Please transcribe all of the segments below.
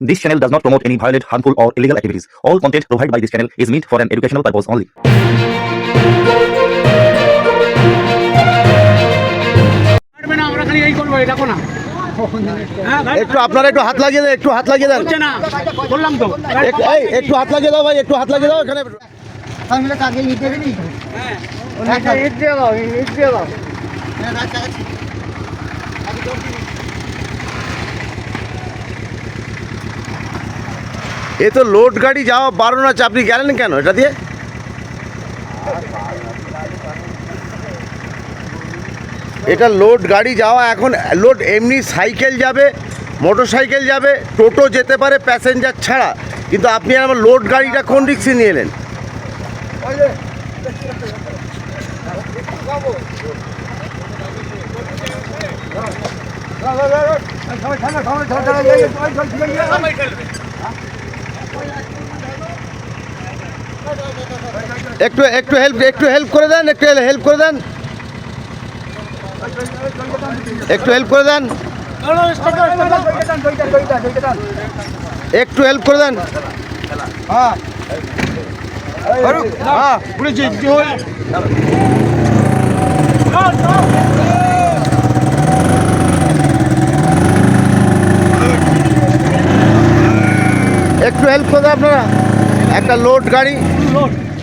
This channel does not promote any violent, harmful, or illegal activities. All content provided by this channel is meant for an educational purpose only. পারবে না আমরা খালি এই করব এটা কোনা হ্যাঁ ভাই একটু আপনারা একটু হাত লাগিয়ে দেন একটু হাত লাগিয়ে দেন বললাম তো একটু হাত লাগিয়ে দাও ভাই একটু হাত লাগিয়ে দাও এখানে তাহলে কাকে ইট দেবে নি একটা ইট দিয়ে দাও ইট দিয়ে দাও এ তো লোড গাড়ি যাওয়া বারণ আছে আপনি গেলেন কেন এটা দিয়ে এটা লোড গাড়ি যাওয়া এখন লোড এমনি সাইকেল যাবে মোটর সাইকেল যাবে টোটো যেতে পারে প্যাসেঞ্জার ছাড়া কিন্তু আপনি আমার লোড গাড়িটা কোন রিক্সে নিয়ে এলেন একটু একটু হেল্প একটু হেল্প করে দেন একটু হেল্প করে দেন একটু হেল্প করে দেন একটু হেল্প করে দেন একটু হেল্প করে দেন আপনারা একটা লোড গাড়ি।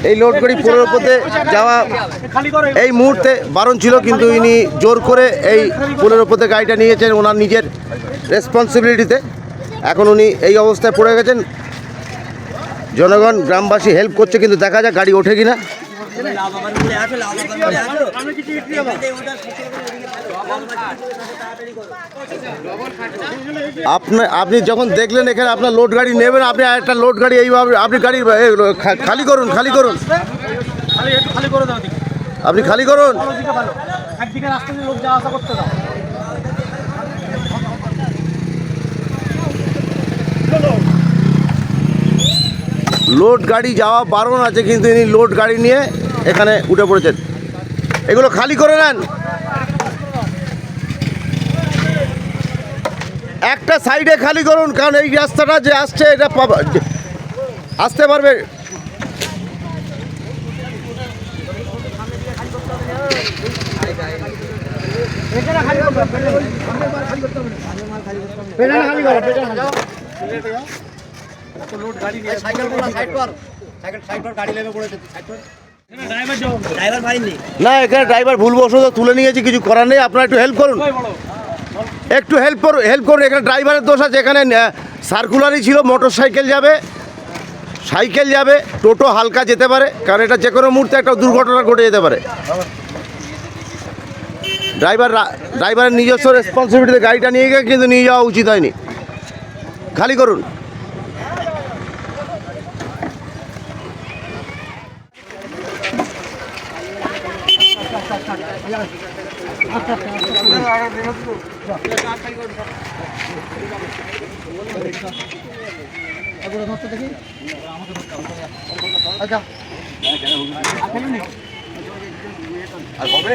এই লোড গাড়ি পনেরো পথে যাওয়া এই মুহূর্তে বারণ ছিল, কিন্তু ইনি জোর করে এই পনেরো ওপর গাড়িটা নিয়েছেন ওনার নিজের রেসপন্সিবিলিটিতে এখন উনি এই অবস্থায় পড়ে গেছেন। জনগণ, গ্রামবাসী হেল্প করছে, কিন্তু দেখা যাক গাড়ি ওঠে কিনা। আপনার আপনি যখন দেখলেন এখানে আপনার লোড গাড়ি নেবেন আপনি একটা লোড গাড়ি এইভাবে আপনি গাড়ি খালি করুন খালি করুন। খালি একটু খালি করে দাও দিকে আপনি খালি করুন। ভালো দিকে ভালো। একদিকে রাস্তা দিয়ে লোক যাওয়া আসা করতে দাও। লোড গাড়ি যাওয়া বারণ আছে কিন্তু ইনি লোড গাড়ি নিয়ে এখানে উঠে পড়েছেন এগুলো খালি করে নেন একটা সাইডে খালি করুন কারণ এই রাস্তাটা যে আসছে এটা আসতে পারবে পেছনে খালি করো পেছনে ড্রাইভার যাও না এখানে ড্রাইভার ভুলবশত তুলে নিয়েছি কিছু করার নেই। আপনারা একটু হেল্প করুন। একটু হেল্প করুন হেল্প করুন। এখানে ড্রাইভারের দোষ আছে। এখানে সার্কুলারই ছিল মোটর সাইকেল যাবে সাইকেল যাবে টোটো হালকা যেতে পারে কারণ এটা যে কোনো মুহূর্তে একটা দুর্ঘটনা ঘটে যেতে পারে। ড্রাইভার ড্রাইভারের নিজস্ব রেসপন্সিবিলিটিতে গাড়িটা নিয়ে গিয়ে কিন্তু নিয়ে যাওয়া উচিত হয়নি। খালি করুন। দেখি আচ্ছা আর হবে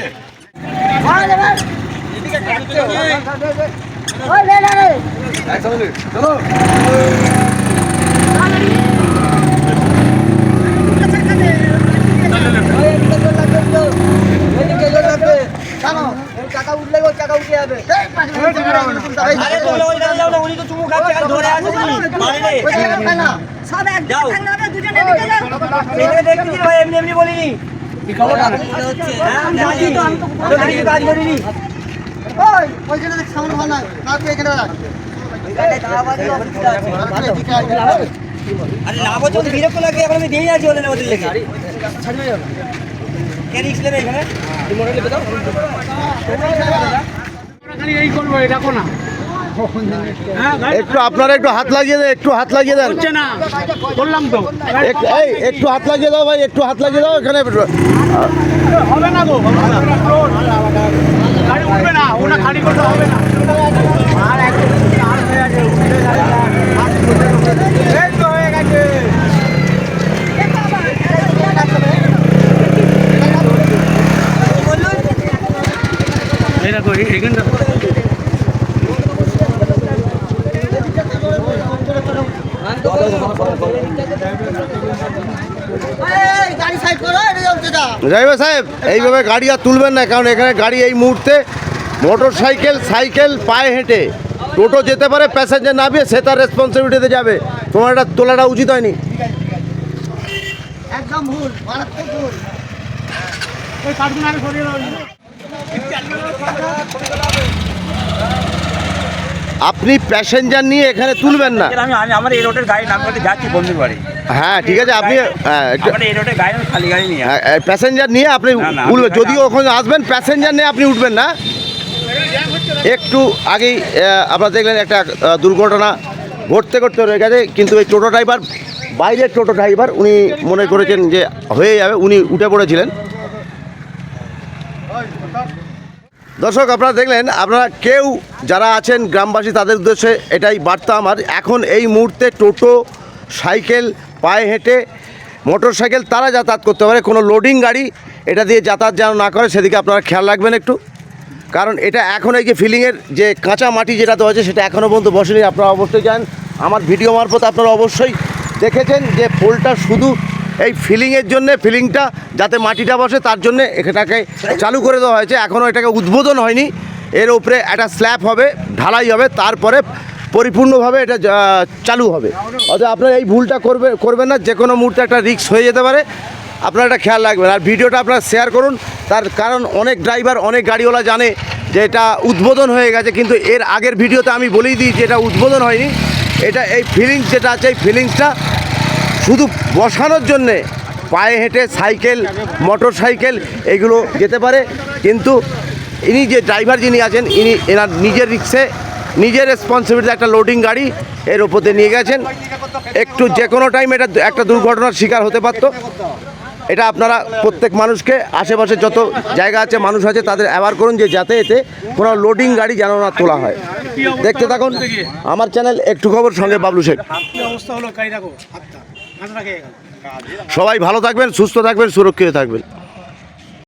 একসাথে চলো Let's go. টাকা উঠলে ও টাকা উঠে যাবে। সব এক থাকলে হবে দুজনে দিকে যাও। ওই ওইখানে দেখ সামনে ভালো না না তুই এখানে রাখ আরে লাভ হচ্ছে বিরক্ত লাগে এখন আমি দিয়ে যাচ্ছি ওদের ওদের লেগে রিক্স একটু আপনারা একটু হাত লাগিয়ে দেন একটু হাত লাগিয়ে দেন। হচ্ছে না বললাম তো। এই একটু হাত লাগিয়ে দাও ভাই একটু হাত লাগিয়ে দাও এখানে হবে না গো গাড়ি উঠবে না ওটা খালি করতে হবে না। ড্রাইভার সাহেব, এইভাবে গাড়ি আর তুলবেন না, কারণ এখানে গাড়ি এই মুহূর্তে মোটর সাইকেল সাইকেল পায়ে হেঁটে টোটো যেতে পারে, প্যাসেঞ্জার নামিয়ে সে তার রেসপন্সিবিলিটিতে যাবে। তোমার এটা তোলাটা উচিত হয়নি। একদম ভুল আপনি প্যাসেঞ্জার নিয়ে এখানে তুলবেন না। আমি আমি আমার এই রোডের গাড়ি নাম করতে যাচ্ছি বন্ধুর বাড়ি। হ্যাঁ ঠিক আছে আপনি এই রোডের গাড়ি খালি গাড়ি নিয়ে হ্যাঁ, প্যাসেঞ্জার নিয়ে আপনি উঠবেন। আমি- ওখানে আসবেন প্যাসেঞ্জার নিয়ে আপনি উঠবেন না। একটু আগেই আপনারা দেখলেন একটা দুর্ঘটনা ঘটতে ঘটতে রয়ে গেছে। কিন্তু এই টোটো ড্রাইভার বাইরের টোটো ড্রাইভার উনি মনে করেছেন যে হয়ে যাবে উনি উঠে পড়েছিলেন। দর্শক, আপনারা দেখলেন, আপনারা কেউ যারা আছেন গ্রামবাসী, তাদের উদ্দেশ্যে এটাই বার্তা আমার। এখন এই মুহূর্তে টোটো, সাইকেল, পায়ে হেঁটে, মোটর সাইকেল তারা যাতায়াত করতে পারে। কোনো লোডিং গাড়ি এটা দিয়ে যাতায়াত যেন না করে, সেদিকে আপনারা খেয়াল রাখবেন একটু। কারণ এটা এখন এই যে ফিলিংয়ের যে কাঁচা মাটি যেটা দেওয়া আছে সেটা এখনও পর্যন্ত বসেনি। আপনারা অবশ্যই যান। আমার ভিডিও মারফত আপনারা অবশ্যই দেখেছেন যে পোলটা শুধু এই ফিলিংয়ের জন্য ফিলিংটা যাতে মাটিটা বসে, তার জন্য এটাকে চালু করে দেওয়া হয়েছে। এখনও এটাকে উদ্বোধন হয়নি। এর উপরে একটা স্ল্যাব হবে, ঢালাই হবে, তারপরে পরিপূর্ণভাবে এটা চালু হবে। অর্থাৎ আপনারা এই ভুলটা করবে, করবেন না যে কোনো মুহূর্তে একটা রিস্ক হয়ে যেতে পারে। আপনারা এটা খেয়াল রাখবেন। আর ভিডিওটা আপনারা শেয়ার করুন। তার কারণ অনেক ড্রাইভার অনেক গাড়িওয়ালা জানে যে এটা উদ্বোধন হয়ে গেছে, কিন্তু এর আগের ভিডিওতে আমি বলেই দিই যে এটা উদ্বোধন হয়নি। এটা এই ফিলিংস যেটা আছে, এই ফিলিংসটা শুধু বসানোর জন্যে পায়ে হেঁটে সাইকেল মোটর সাইকেল এগুলো যেতে পারে। কিন্তু ইনি যে ড্রাইভার যিনি আছেন, ইনি এনার নিজের রিক্সে, নিজের রেসপন্সিবিলিটি একটা লোডিং গাড়ি এর ওপর নিয়ে গেছেন। একটু যে কোনো টাইম এটা একটা দুর্ঘটনার শিকার হতে পারতো। এটা আপনারা প্রত্যেক মানুষকে, আশেপাশে যত জায়গা আছে, মানুষ আছে, তাদের অ্যাওয়ার করুন যে যাতে এতে কোনো লোডিং গাড়ি যেন না তোলা হয়। দেখতে থাকুন, আমার চ্যানেল একটু খবর, সঙ্গে বাবলু শেখ। অবস্থা হলো? সবাই ভালো থাকবেন সুস্থ থাকবেন সুরক্ষিত থাকবেন।